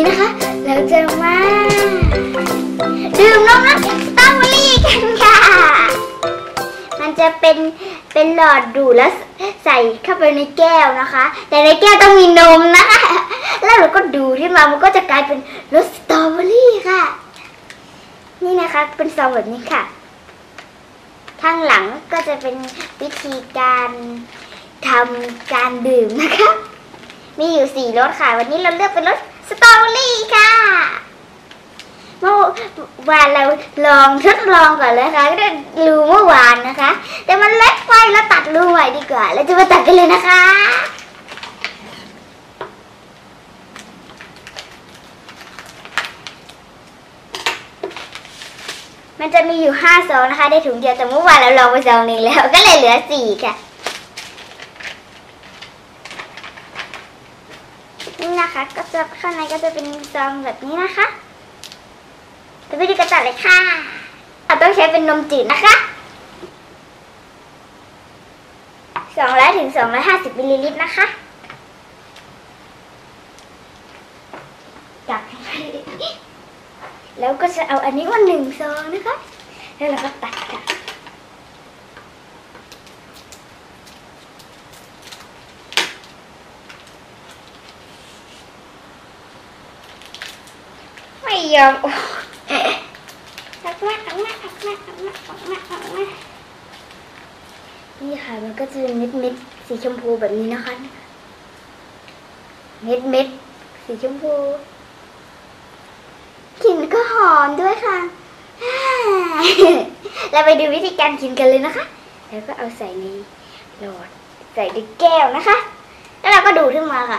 นี้นะคะ เราจะมาดื่มนมรักสตรอเบอรี่กันค่ะ มันจะเป็นเป็นหลอดดูแล้วใส่เข้าไปในแก้วนะคะ แต่ในแก้วต้องมีนมนะคะ แล้วเราก็ดูที่มามันก็จะกลายเป็นรสสตรอเบอรี่ค่ะ นี่นะคะเป็นซองแบบนี้ค่ะ ข้างหลังก็จะเป็นวิธีการทำการดื่มนะคะ มีอยู่สี่รสค่ะ วันนี้เราเลือกเป็นรส สตรอเบอรี่ค่ะเมื่อวานเราลองทดลองก่อนเลยค่ะก็ได้รูเมื่อวานนะคะ แต่มันเล็กไปเราตัดรูใหม่ดีกว่าเราจะมาตัดกันเลยนะคะมันจะมีอยู่ห้าซองนะคะ ได้ถุงเดียวแต่เมื่อวานเราลองไปซองหนึ่งแล้ว ก็เลยเหลือสี่ค่ะ นะคะ ก็จะข้างในก็จะเป็นซองแบบนี้นะคะเดี๋ยวไปดูกันต่อเลยค่ะเราต้องใช้เป็นนมจืดนะคะสองร้อยถึงสองร้อยห้าสิบมิลลิลิตรนะคะจับแล้วก็จะเอาอันนี้มาหนึ่งซองนะคะ แล้วเราก็ตัดค่ะ ยอมโอ้ตักมาตักมาตักมาตักมาตักมาตักมานี่ค่ะมันก็จะเป็นเม็ดเม็ดสีชมพูแบบนี้นะคะ เม็ดเม็ดสีชมพูกลิ่นก็หอมด้วยค่ะ เราไปดูวิธีการกินกันเลยนะคะ แล้วก็เอาใส่ในหลอดใส่ในแก้วนะคะ แล้วเราก็ดูดขึ้นมาค่ะ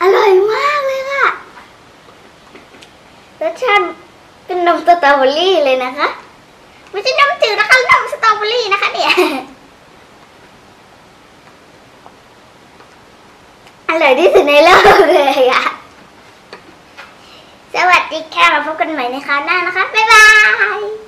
อร่อยมากเลยค่ะ ร สชาติเป็นนมสตรอเบอรี่เลยนะคะ ไม่ใช่นมจืดนะคะนมสตรอเบอรี่นะคะเนี่ยอร่อยที่สุดในโลกเลยอะสวัสดีค่ะมาพบกันใหม่ในคราวหน้านะคะ บ๊ายบาย